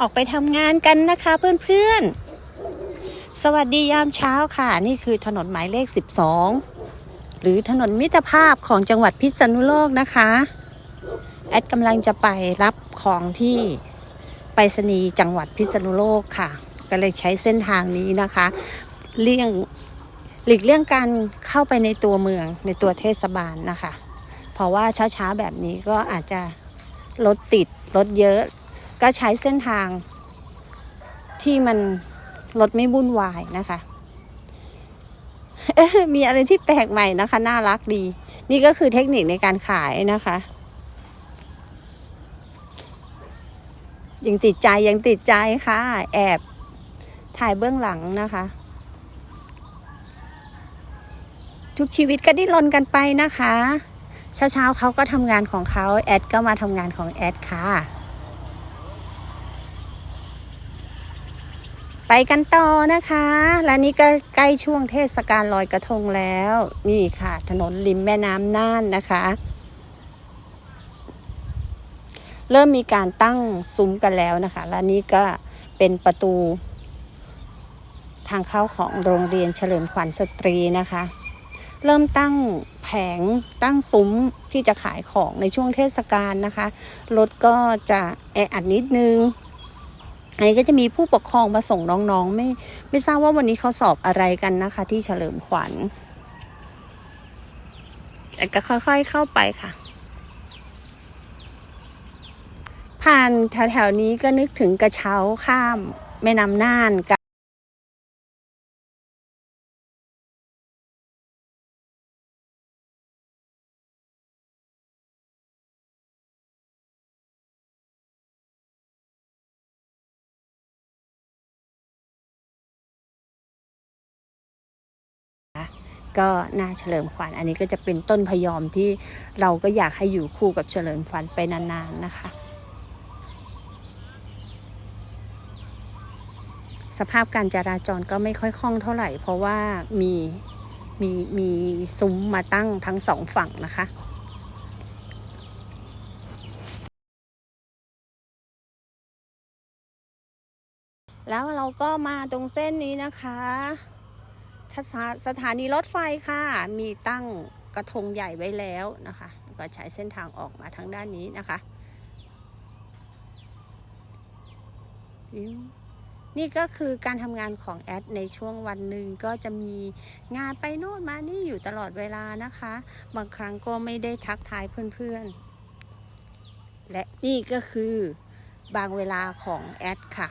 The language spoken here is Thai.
ออกไปทำงานกันนะคะเพื่อนๆ สวัสดียามเช้าค่ะ นี่คือถนนหมายเลข 12 หรือถนนมิตรภาพของจังหวัดพิษณุโลกนะคะ แอดกำลังจะไปรับของที่ไปรษณีย์จังหวัดพิษณุโลกค่ะ ก็เลยใช้เส้นทางนี้นะคะ เลี่ยงหลีกเลี่ยงการเข้าไปในตัวเมืองในตัวเทศบาลนะคะ เพราะว่าเช้าๆแบบนี้ก็อาจจะรถติดรถเยอะ ก็ใช้เส้นทางที่มันรถไม่วุ่นวายนะคะมีอะไรที่แปลกใหม่นะคะ น่ารักดี นี่ก็คือเทคนิคในการขายนะคะยังติดใจยังติดใจค่ะ แอบถ่ายเบื้องหลังนะคะ ทุกชีวิตก็ดิ้นรนกันไปนะคะ เช้าๆเขาก็ทำงานของเขาแอดก็มาทำงานของแอดค่ะ ไปกันต่อนะคะและนี่ก็ใกล้ช่วงเทศกาลลอยกระทงแล้ว นี่ค่ะ ถนนริมแม่น้ำน่านนะคะ เริ่มมีการตั้งซุ้มกันแล้วนะคะและนี่ก็เป็นประตู ทางเข้าของโรงเรียนเฉลิมขวัญสตรีนะคะ เริ่มตั้งแผงตั้งซุ้มที่จะขายของในช่วงเทศกาลนะคะรถก็จะแออัดนิดนึง อันนี้ก็จะมีผู้ปกครองมาส่งน้องๆ ไม่ไม่ทราบว่าวันนี้เขาสอบอะไรกันนะคะ ที่เฉลิมขวัญแต่ก็ค่อยๆเข้าไปค่ะ ผ่านแถวๆนี้ก็นึกถึงกระเช้าข้ามแม่น้ำน่านกัน ก็น่าเฉลิมขวัญอันนี้ก็จะเป็นต้นพยอมที่เราก็อยากให้อยู่คู่กับเฉลิมขวัญไปนานๆนะคะ สภาพการจราจรก็ไม่ค่อยคล่องเท่าไหร่ เพราะว่ามีมีมีซุ้มมาตั้งทั้งสองฝั่งนะคะแล้วเราก็มาตรงเส้นนี้นะคะ สถานีรถไฟค่ะ มีตั้งกระทงใหญ่ไว้แล้วนะคะ ก็ใช้เส้นทางออกมาทางด้านนี้นะคะนี่ก็คือการทำงานของแอดในช่วงวันหนึ่งก็จะมีงานไปโน่นมานี่อยู่ตลอดเวลานะคะ บางครั้งก็ไม่ได้ทักทายเพื่อนๆ และนี่ก็คือบางเวลาของแอดค่ะ